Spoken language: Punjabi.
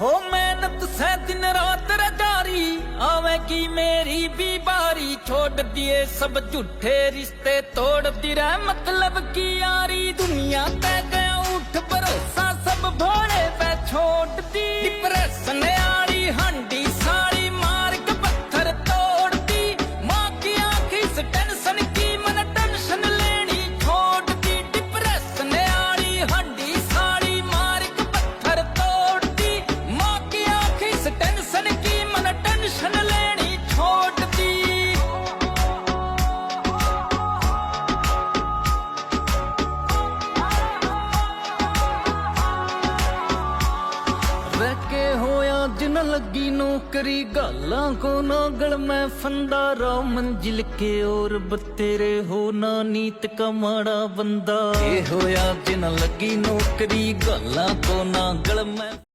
ਹੋ ਮਿਹਨਤ ਸੈ ਦਿਨ ਰਾਤ ਰਜਾਰੀ, ਆਵੇਂ ਕੀ ਮੇਰੀ ਬੀਬਾਰੀ, ਛੋੜ ਦਿਏ ਸਭ ਝੂਠੇ ਰਿਸ਼ਤੇ ਤੋੜਦੀ ਰਹਿ ਮਤਲਬ ਕੀ ਯਾਰੀ, ਦੁਨੀਆ ਤੇ ਗਿਆ ਉਠ ਭਰੋਸਾ ਸਭ ਭੋਲੇ ਪੈ ਛੋੜਦੀ ਡਿਪਰੈਸ਼ਨ ਆੜੀ ਹੰਡੀ ਰਹਿ ਹੋਇਆ ਜਿਨ ਲੱਗੀ ਨੌਕਰੀ, ਗਾਲਾਂ ਕੋ ਨਾਗਲ ਮੈਂ ਫੰਦਾ। ਰਾ ਮੰਜ਼ਿਲ ਕੇ ਔਰ ਬਤੇਰੇ ਹੋ ਨਾ ਨੀਤ ਕਮਾੜਾ ਬੰਦਾ। ਇਹ ਹੋਇਆ ਜਿਨ ਲੱਗੀ ਨੌਕਰੀ, ਗਾਲਾਂ ਕੋ ਨਾਗਲ ਮੈਂ